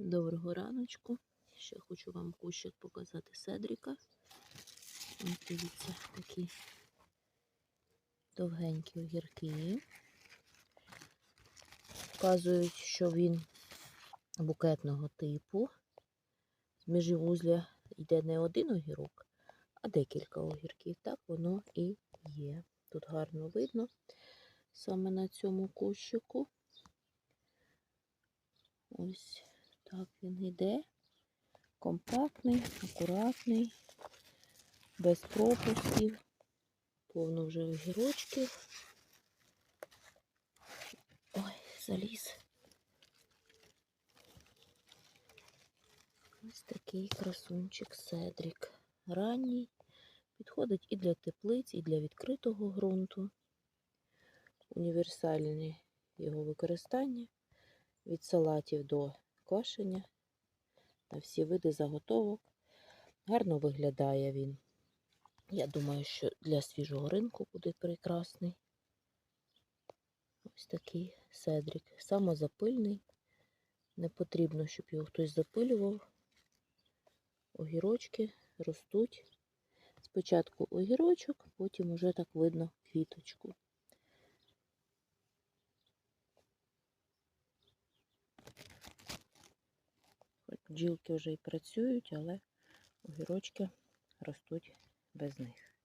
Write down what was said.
Доброго раночку. Ще хочу вам кущик показати Седріка. Ось дивіться, такі довгенькі огірки. Вказують, що він букетного типу. З міжвузля йде не один огірок, а декілька огірків. Так воно і є. Тут гарно видно саме на цьому кущику. Ось так він йде. Компактний, акуратний, без пропусків. Повно вже огірочків. Ой, заліз. Ось такий красунчик Седрік. Ранній. Підходить і для теплиць, і для відкритого ґрунту. Універсальне його використання від салатів до квашення на всі види заготовок. Гарно виглядає він. Я думаю, що для свіжого ринку буде прекрасний. Ось такий седрик. Самозапильний. Не потрібно, щоб його хтось запилював. Огірочки ростуть. Спочатку огірочок, потім уже так видно квіточку. Бджілки вже і працюють, але огірочки ростуть без них.